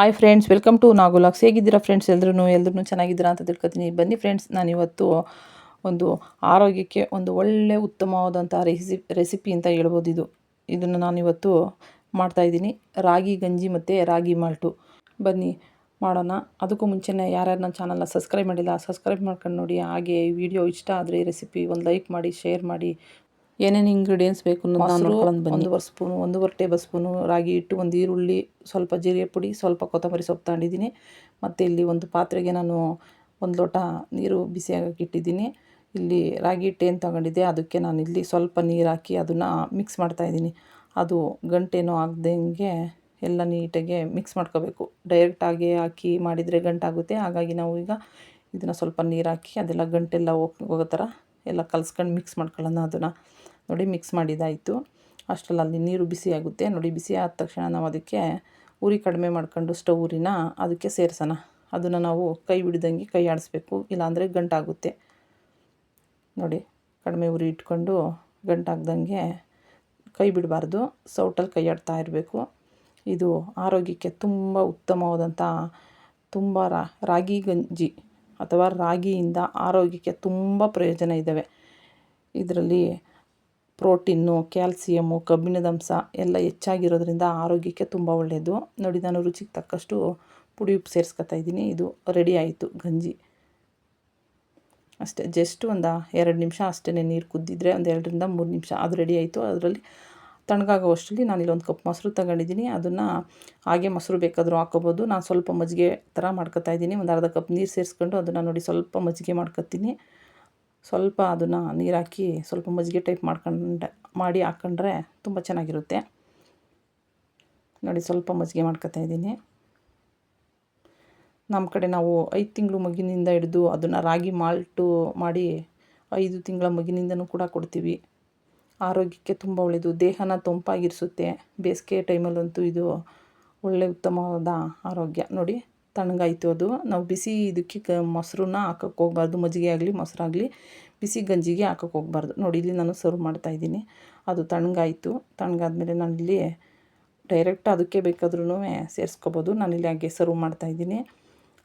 Hi friends welcome to ನಾಗುಲಾಕ್ಸ್ ಹೇಗಿದ್ದೀರಾ friends ಎಲ್ಲರೂ ಎಲ್ಲರೂ ಚೆನ್ನಾಗಿದ್ದೀರಾ ಅಂತ ತಿಳ್ಕೊತೀನಿ. ಬನ್ನಿ ಫ್ರೆಂಡ್ಸ್ ನಾನು ಇವತ್ತು ಒಂದು ಆರೋಗ್ಯಕ್ಕೆ ಒಂದು ಒಳ್ಳೆ ಉತ್ತಮವಾದಂಥ ರೆಸಿ ರೆಸಿಪಿ ಅಂತ ಹೇಳ್ಬೋದು ಇದು. ಇದನ್ನು ನಾನಿವತ್ತು ಮಾಡ್ತಾಯಿದ್ದೀನಿ ರಾಗಿ, ಗಂಜಿ ಮತ್ತು ರಾಗಿ ಮಾಲ್ಟು. ಬನ್ನಿ ಮಾಡೋಣ. ಅದಕ್ಕೂ ಮುಂಚೆನೇ ಯಾರ್ಯಾರು ನನ್ನ ಚಾನಲ್ನ ಸಬ್ಸ್ಕ್ರೈಬ್ ಮಾಡಿಲ್ಲ ಸಬ್ಸ್ಕ್ರೈಬ್ ಮಾಡ್ಕೊಂಡು ನೋಡಿ. ಹಾಗೆ ಈ ವಿಡಿಯೋ ಇಷ್ಟ ಆದರೆ ರೆಸಿಪಿ ಒಂದು ಲೈಕ್ ಮಾಡಿ ಶೇರ್ ಮಾಡಿ ಏನೇನು ಇಂಗ್ರೀಡಿಯೆಂಟ್ಸ್ ಬೇಕು ಒಂದು ಒಂದೂವರೆ ಸ್ಪೂನು ಒಂದೂವರೆ ಟೇಬಲ್ ಸ್ಪೂನು ರಾಗಿ ಹಿಟ್ಟು ಒಂದು ಈರುಳ್ಳಿ ಸ್ವಲ್ಪ ಜೀರಿಗೆ ಪುಡಿ ಸ್ವಲ್ಪ ಕೊತ್ತಂಬರಿ ಸೊಪ್ಪು ತಗೊಂಡಿದ್ದೀನಿ. ಮತ್ತು ಇಲ್ಲಿ ಒಂದು ಪಾತ್ರೆಗೆ ನಾನು ಒಂದು ಲೋಟ ನೀರು ಬಿಸಿಯಾಗಕ್ಕೆ ಇಟ್ಟಿದ್ದೀನಿ. ಇಲ್ಲಿ ರಾಗಿ ಹಿಟ್ಟು ಏನು ತಗೊಂಡಿದ್ದೆ ಅದಕ್ಕೆ ನಾನು ಇಲ್ಲಿ ಸ್ವಲ್ಪ ನೀರು ಹಾಕಿ ಅದನ್ನು ಮಿಕ್ಸ್ ಮಾಡ್ತಾಯಿದ್ದೀನಿ ಅದು ಗಂಟೇನೋ ಆಗದಂಗೆ ಎಲ್ಲ ನೀಟಾಗಿ ಮಿಕ್ಸ್ ಮಾಡ್ಕೋಬೇಕು. ಡೈರೆಕ್ಟಾಗಿ ಹಾಕಿ ಮಾಡಿದರೆ ಗಂಟಾಗುತ್ತೆ. ಹಾಗಾಗಿ ನಾವು ಈಗ ಇದನ್ನು ಸ್ವಲ್ಪ ನೀರು ಹಾಕಿ ಅದೆಲ್ಲ ಗಂಟೆಲ್ಲ ಹೋಗಿ ಹೋಗೋ ಥರ ಎಲ್ಲ ಕಲಸ್ಕೊಂಡು ಮಿಕ್ಸ್ ಮಾಡ್ಕೊಳ್ಳೋಣ ಅದನ್ನು. ನೋಡಿ ಮಿಕ್ಸ್ ಮಾಡಿದಾಯಿತು. ಅಷ್ಟರಲ್ಲಿ ಅಲ್ಲಿ ನೀರು ಬಿಸಿ ಆಗುತ್ತೆ. ನೋಡಿ, ಬಿಸಿ ಆದ ತಕ್ಷಣ ನಾವು ಅದಕ್ಕೆ ಉರಿ ಕಡಿಮೆ ಮಾಡ್ಕೊಂಡು ಸ್ಟವ್ ಉರಿನ ಅದಕ್ಕೆ ಸೇರಿಸೋಣ. ಅದನ್ನು ನಾವು ಕೈ ಬಿಡ್ದಂಗೆ ಕೈ ಆಡಿಸ್ಬೇಕು. ಇಲ್ಲಾಂದರೆ ಗಂಟಾಗುತ್ತೆ. ನೋಡಿ, ಕಡಿಮೆ ಉರಿ ಇಟ್ಕೊಂಡು ಗಂಟಾಗ್ದಂಗೆ ಕೈ ಬಿಡಬಾರ್ದು. ಸೌಟಲ್ಲಿ ಕೈ ಆಡ್ತಾ ಇರಬೇಕು. ಇದು ಆರೋಗ್ಯಕ್ಕೆ ತುಂಬ ಉತ್ತಮವಾದಂಥ, ತುಂಬ ರಾಗಿ ಗಂಜಿ ಅಥವಾ ರಾಗಿಯಿಂದ ಆರೋಗ್ಯಕ್ಕೆ ತುಂಬ ಪ್ರಯೋಜನ ಇದ್ದಾವೆ. ಇದರಲ್ಲಿ ಪ್ರೋಟೀನು ಕ್ಯಾಲ್ಸಿಯಮ್ಮು ಕಬ್ಬಿಣದಂಶ ಎಲ್ಲ ಹೆಚ್ಚಾಗಿರೋದ್ರಿಂದ ಆರೋಗ್ಯಕ್ಕೆ ತುಂಬ ಒಳ್ಳೆಯದು. ನೋಡಿ, ನಾನು ರುಚಿಗೆ ತಕ್ಕಷ್ಟು ಪುಡಿ ಉಪ್ಪು ಸೇರಿಸ್ಕೊತಾ ಇದ್ದೀನಿ. ಇದು ರೆಡಿ ಆಯಿತು, ಗಂಜಿ. ಅಷ್ಟೇ, ಜಸ್ಟ್ ಒಂದು ಎರಡು ನಿಮಿಷ ಅಷ್ಟೇ ನೀರು ಕುದ್ದಿದ್ರೆ, ಒಂದು ಎರಡರಿಂದ ಮೂರು ನಿಮಿಷ ಅದು ರೆಡಿ ಆಯಿತು. ಅದರಲ್ಲಿ ತಣ್ಣಗಾಗೋ ಅಷ್ಟರಲ್ಲಿ ನಾನು ಒಂದು ಕಪ್ ಮೊಸರು ತಗೊಂಡಿದ್ದೀನಿ. ಅದನ್ನು ಹಾಗೆ ಮೊಸರು ಬೇಕಾದರೂ ಹಾಕೋಬೋದು ನಾನು ಸ್ವಲ್ಪ ಮಜ್ಜಿಗೆ ಥರ ಮಾಡ್ಕೊತಾ ಇದ್ದೀನಿ. ಒಂದು ಅರ್ಧ ಕಪ್ ನೀರು ಸೇರಿಸ್ಕೊಂಡು ಅದನ್ನು ನೋಡಿ ಸ್ವಲ್ಪ ಮಜ್ಜಿಗೆ ಮಾಡ್ಕೊತೀನಿ. ಸ್ವಲ್ಪ ಅದನ್ನು ನೀರು ಹಾಕಿ ಸ್ವಲ್ಪ ಮಜ್ಜಿಗೆ ಟೈಪ್ ಮಾಡ್ಕೊಂಡೆ, ಮಾಡಿ ಹಾಕ್ಕೊಂಡ್ರೆ ತುಂಬ ಚೆನ್ನಾಗಿರುತ್ತೆ. ನೋಡಿ ಸ್ವಲ್ಪ ಮಜ್ಜಿಗೆ ಮಾಡ್ಕೊತಾ ಇದ್ದೀನಿ. ನಮ್ಮ ಕಡೆ ನಾವು ಐದು ತಿಂಗಳು ಮಗಿನಿಂದ ಹಿಡಿದು ಅದನ್ನು ರಾಗಿ ಮಾಲ್ಟು ಮಾಡಿ ಐದು ತಿಂಗಳ ಮಗಿನಿಂದನೂ ಕೂಡ ಕೊಡ್ತೀವಿ. ಆರೋಗ್ಯಕ್ಕೆ ತುಂಬ ಒಳ್ಳೆಯದು ದೇಹನ ತಂಪಾಗಿರಿಸುತ್ತೆ. ಬೇಸಿಗೆ ಟೈಮಲ್ಲಂತೂ ಇದು ಒಳ್ಳೆ ಉತ್ತಮವಾದ ಆರೋಗ್ಯ. ನೋಡಿ, ತಣ್ಣಗಾಯಿತು ಅದು. ನಾವು ಬಿಸಿ ಇದಕ್ಕೆ ಕ, ಮೊಸರನ್ನ ಹಾಕೋಕ್ಕೆ ಹೋಗ್ಬಾರ್ದು. ಮಜ್ಜಿಗೆ ಆಗಲಿ ಮೊಸರಾಗಲಿ ಬಿಸಿ ಗಂಜಿಗೆ ಹಾಕೋಕ್ಕೆ ಹೋಗ್ಬಾರ್ದು. ನೋಡಿ, ಇಲ್ಲಿ ನಾನು ಸರ್ವ್ ಮಾಡ್ತಾಯಿದ್ದೀನಿ ಅದು ತಣ್ಣಗಾಯಿತು. ತಣ್ಣಗಾದ್ಮೇಲೆ ನಾನಿಲ್ಲಿ ಡೈರೆಕ್ಟ್ ಅದಕ್ಕೆ ಬೇಕಾದ್ರೂ ಸೇರಿಸ್ಕೋಬೋದು. ನಾನಿಲ್ಲಿ ಹಾಗೆ ಸರ್ವ್ ಮಾಡ್ತಾಯಿದ್ದೀನಿ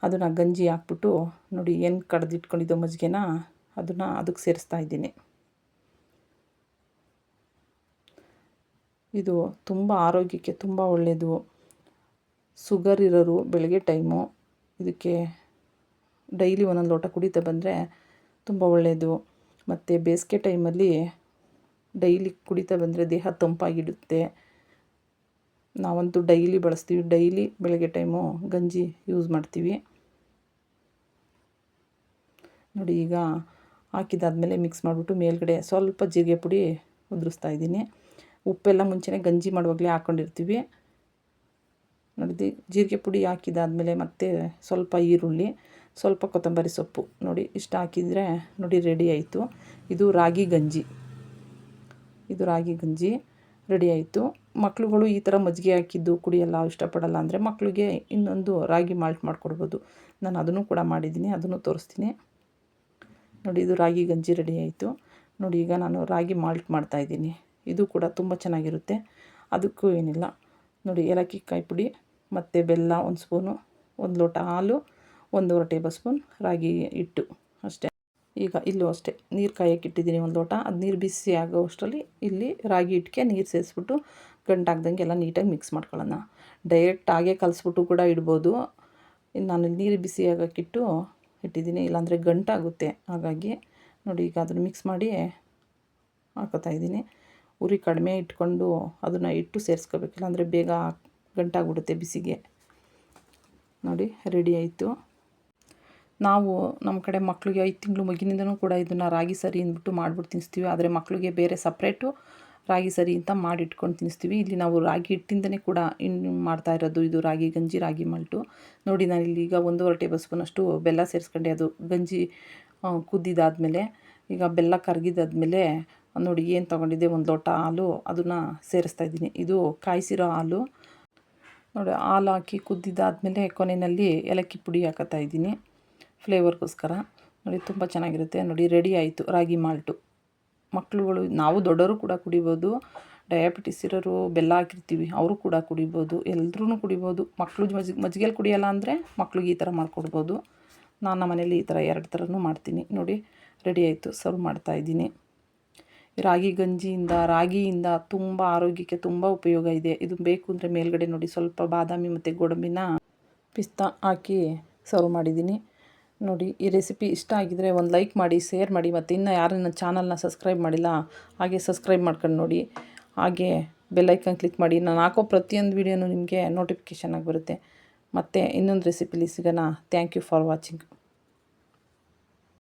ಅದನ್ನು ಗಂಜಿ ಹಾಕ್ಬಿಟ್ಟು ನೋಡಿ, ಏನು ಕಡ್ದಿಟ್ಕೊಂಡಿದ್ದೋ ಮಜ್ಜಿಗೆನ ಅದನ್ನು ಅದಕ್ಕೆ ಸೇರಿಸ್ತಾ ಇದ್ದೀನಿ. ಇದು ತುಂಬ ಆರೋಗ್ಯಕ್ಕೆ ತುಂಬ ಒಳ್ಳೆಯದು ಸುಗರ್ ಇರೋರು ಬೆಳಗ್ಗೆ ಟೈಮು ಇದಕ್ಕೆ ಡೈಲಿ ಒಂದೊಂದು ಲೋಟ ಕುಡಿತಾ ಬಂದರೆ ತುಂಬ ಒಳ್ಳೆಯದು ಮತ್ತು ಬೇಸಿಗೆ ಟೈಮಲ್ಲಿ ಡೈಲಿ ಕುಡಿತಾ ಬಂದರೆ ದೇಹ ತಂಪಾಗಿಡುತ್ತೆ ನಾವಂತೂ ಡೈಲಿ ಬಳಸ್ತೀವಿ. ಡೈಲಿ ಬೆಳಗ್ಗೆ ಟೈಮು ಗಂಜಿ ಯೂಸ್ ಮಾಡ್ತೀವಿ. ನೋಡಿ ಈಗ ಹಾಕಿದಾದ್ಮೇಲೆ ಮಿಕ್ಸ್ ಮಾಡಿಬಿಟ್ಟು ಮೇಲ್ಗಡೆ ಸ್ವಲ್ಪ ಜೀರಿಗೆ ಪುಡಿ ಉದುರಿಸ್ತಾ ಇದ್ದೀನಿ. ಉಪ್ಪೆಲ್ಲ ಮುಂಚೆನೇ ಗಂಜಿ ಮಾಡುವಾಗಲೇ ಹಾಕ್ಕೊಂಡಿರ್ತೀವಿ ನೋಡಿ ಜೀರಿಗೆ ಪುಡಿ ಹಾಕಿದಾದ್ಮೇಲೆ ಮತ್ತೆ ಸ್ವಲ್ಪ ಈರುಳ್ಳಿ, ಸ್ವಲ್ಪ ಕೊತ್ತಂಬರಿ ಸೊಪ್ಪು ನೋಡಿ ಇಷ್ಟು ಹಾಕಿದರೆ ನೋಡಿ ರೆಡಿ ಆಯಿತು. ಇದು ರಾಗಿ ಗಂಜಿ. ಇದು ರಾಗಿ ಗಂಜಿ ರೆಡಿ ಆಯಿತು. ಮಕ್ಳುಗಳು ಈ ಥರ ಮಜ್ಜಿಗೆ ಹಾಕಿದ್ದು ಕುಡಿಯಲ್ಲ ಇಷ್ಟಪಡಲ್ಲ ಅಂದರೆ ಮಕ್ಕಳಿಗೆ ಇನ್ನೊಂದು ರಾಗಿ ಮಾಲ್ಟ್ ಮಾಡಿಕೊಡ್ಬೋದು. ನಾನು ಅದನ್ನು ಕೂಡ ಮಾಡಿದ್ದೀನಿ, ಅದನ್ನು ತೋರಿಸ್ತೀನಿ. ನೋಡಿ ಇದು ರಾಗಿ ಗಂಜಿ ರೆಡಿ ಆಯಿತು. ನೋಡಿ ಈಗ ನಾನು ರಾಗಿ ಮಾಲ್ಟ್ ಮಾಡ್ತಾಯಿದ್ದೀನಿ ಇದು ಕೂಡ ತುಂಬ ಚೆನ್ನಾಗಿರುತ್ತೆ. ಅದಕ್ಕೂ ಏನಿಲ್ಲ. ನೋಡಿ, ಏಲಕ್ಕಿ ಕಾಯಿ ಪುಡಿ, ಮತ್ತು ಬೆಲ್ಲ ಒಂದು ಸ್ಪೂನು, ಒಂದು ಲೋಟ ಹಾಲು, ಒಂದೂವರೆ ಟೇಬಲ್ ಸ್ಪೂನ್ ರಾಗಿ ಹಿಟ್ಟು ಅಷ್ಟೇ. ಈಗ ಇಲ್ಲೂ ಅಷ್ಟೇ, ನೀರು ಕಾಯಕ್ಕೆ ಇಟ್ಟಿದ್ದೀನಿ ಒಂದು ಲೋಟ. ಅದು ನೀರು ಬಿಸಿ ಆಗೋ ಅಷ್ಟರಲ್ಲಿ ಇಲ್ಲಿ ರಾಗಿ ಹಿಟ್ಟಿಗೆ ನೀರು ಸೇರಿಸ್ಬಿಟ್ಟು ಗಂಟಾಗ್ದಂಗೆ ಎಲ್ಲ ನೀಟಾಗಿ ಮಿಕ್ಸ್ ಮಾಡ್ಕೊಳ್ಳೋಣ. ಡೈರೆಕ್ಟ್ ಹಾಗೆ ಕಲಿಸ್ಬಿಟ್ಟು ಕೂಡ ಇಡ್ಬೋದು. ನಾನು ನೀರು ಬಿಸಿ ಆಗೋಕ್ಕಿಟ್ಟು ಇಟ್ಟಿದ್ದೀನಿ, ಇಲ್ಲಾಂದರೆ ಗಂಟಾಗುತ್ತೆ ಹಾಗಾಗಿ ನೋಡಿ, ಈಗ ಅದನ್ನು ಮಿಕ್ಸ್ ಮಾಡಿ ಹಾಕೋತಾ ಇದ್ದೀನಿ. ಉರಿ ಕಡಿಮೆ ಇಟ್ಕೊಂಡು ಅದನ್ನು ಇಟ್ಟು ಸೇರಿಸ್ಕೋಬೇಕಿಲ್ಲ, ಅಂದರೆ ಬೇಗ ಗಂಟಾಗ್ಬಿಡುತ್ತೆ ಬಿಸಿಗೆ. ನೋಡಿ ರೆಡಿ ಆಯಿತು. ನಾವು ನಮ್ಮ ಕಡೆ ಮಕ್ಕಳಿಗೆ ಐದು ತಿಂಗಳು ಮಗಿನಿಂದನೂ ಕೂಡ ಇದನ್ನು ರಾಗಿ ಸರಿ ಅಂದ್ಬಿಟ್ಟು ಮಾಡಿಬಿಟ್ಟು ತಿನ್ನಿಸ್ತೀವಿ. ಆದರೆ ಮಕ್ಕಳಿಗೆ ಬೇರೆ ಸಪ್ರೇಟು ರಾಗಿ ಸರಿ ಅಂತ ಮಾಡಿಟ್ಕೊಂಡು ತಿನ್ನಿಸ್ತೀವಿ. ಇಲ್ಲಿ ನಾವು ರಾಗಿ ಹಿಟ್ಟಿಂದನೇ ಕೂಡ ಇನ್ನು ಮಾಡ್ತಾ ಇರೋದು ಇದು ರಾಗಿ, ಗಂಜಿ, ರಾಗಿ ಮಲ್ಟು. ನೋಡಿ, ನಾನು ಇಲ್ಲಿ ಈಗ ಒಂದೂವರೆ ಟೇಬಲ್ ಸ್ಪೂನಷ್ಟು ಬೆಲ್ಲ ಸೇರಿಸ್ಕೊಂಡೆ. ಅದು ಗಂಜಿ ಕುದ್ದಿದ್ದಾದಮೇಲೆ ಈಗ ಬೆಲ್ಲ ಕರಗಿದಾದ್ಮೇಲೆ ನೋಡಿ ಏನು ತೊಗೊಂಡಿದ್ದೆ, ಒಂದು ಲೋಟ ಹಾಲು, ಅದನ್ನು ಸೇರಿಸ್ತಾ ಇದ್ದೀನಿ. ಇದು ಕಾಯಿಸಿರೋ ಹಾಲು. ನೋಡಿ, ಹಾಲು ಹಾಕಿ ಕುದ್ದಿದ್ದಾದಮೇಲೆ ಕೊನೆಯಲ್ಲಿ ಏಲಕ್ಕಿ ಪುಡಿ ಹಾಕತ್ತಾ ಇದ್ದೀನಿ, ಫ್ಲೇವರ್ಗೋಸ್ಕರ. ನೋಡಿ, ತುಂಬ ಚೆನ್ನಾಗಿರುತ್ತೆ. ನೋಡಿ, ರೆಡಿ ಆಯಿತು, ರಾಗಿ ಮಾಲ್ಟು. ಮಕ್ಕಳುಗಳು ನಾವು ದೊಡ್ಡವರು ಕೂಡ ಕುಡಿಬೋದು, ಡಯಾಬಿಟಿಸ್ ಇರೋರು ಬೆಲ್ಲ ಹಾಕಿರ್ತೀವಿ, ಅವರು ಕೂಡ ಕುಡಿಬೋದು ಎಲ್ಲರೂ ಕುಡಿಬೋದು. ಮಕ್ಕಳು ಮಜ್ಜಿಗೆ ಮಜ್ಜಿಗೆಲಿ ಕುಡಿಯೋಲ್ಲ ಅಂದರೆ ಮಕ್ಳಿಗೆ ಈ ಥರ ಮಾಡಿಕೊಡ್ಬೋದು. ನಾನು ನಮ್ಮ ಮನೇಲಿ ಈ ಥರ ಎರಡು ಥರನೂ ಮಾಡ್ತೀನಿ. ನೋಡಿ, ರೆಡಿ ಆಯಿತು, ಸರ್ವ್ ಮಾಡ್ತಾಯಿದ್ದೀನಿ ರಾಗಿ ಗಂಜಿಯಿಂದ, ರಾಗಿಯಿಂದ ತುಂಬ ಆರೋಗ್ಯಕ್ಕೆ ತುಂಬ ಉಪಯೋಗ ಇದೆ. ಇದು ಬೇಕು ಅಂದರೆ ಮೇಲ್ಗಡೆ ನೋಡಿ. ಸ್ವಲ್ಪ ಬಾದಾಮಿ ಮತ್ತು ಗೋಡಂಬಿನ ಪಿಸ್ತಾ ಹಾಕಿ ಸರ್ವ್ ಮಾಡಿದ್ದೀನಿ. ನೋಡಿ, ಈ ರೆಸಿಪಿ ಇಷ್ಟ ಆಗಿದರೆ ಒಂದು ಲೈಕ್ ಮಾಡಿ, ಶೇರ್ ಮಾಡಿ ಮತ್ತು ಇನ್ನು ಯಾರು ನನ್ನ ಚಾನಲ್ನ ಸಬ್ಸ್ಕ್ರೈಬ್ ಮಾಡಿಲ್ಲ, ಹಾಗೆ ಸಬ್ಸ್ಕ್ರೈಬ್ ಮಾಡ್ಕೊಂಡು ನೋಡಿ. ಹಾಗೆ ಬೆಲ್ಲೈಕನ್ ಕ್ಲಿಕ್ ಮಾಡಿ. ನಾನು ಹಾಕೋ ಪ್ರತಿಯೊಂದು ವೀಡಿಯೋನು ನಿಮಗೆ ನೋಟಿಫಿಕೇಷನ್ ಆಗಿ ಬರುತ್ತೆ. ಮತ್ತು ಇನ್ನೊಂದು ರೆಸಿಪಿಲಿ ಸಿಗೋಣ. Thank you for watching.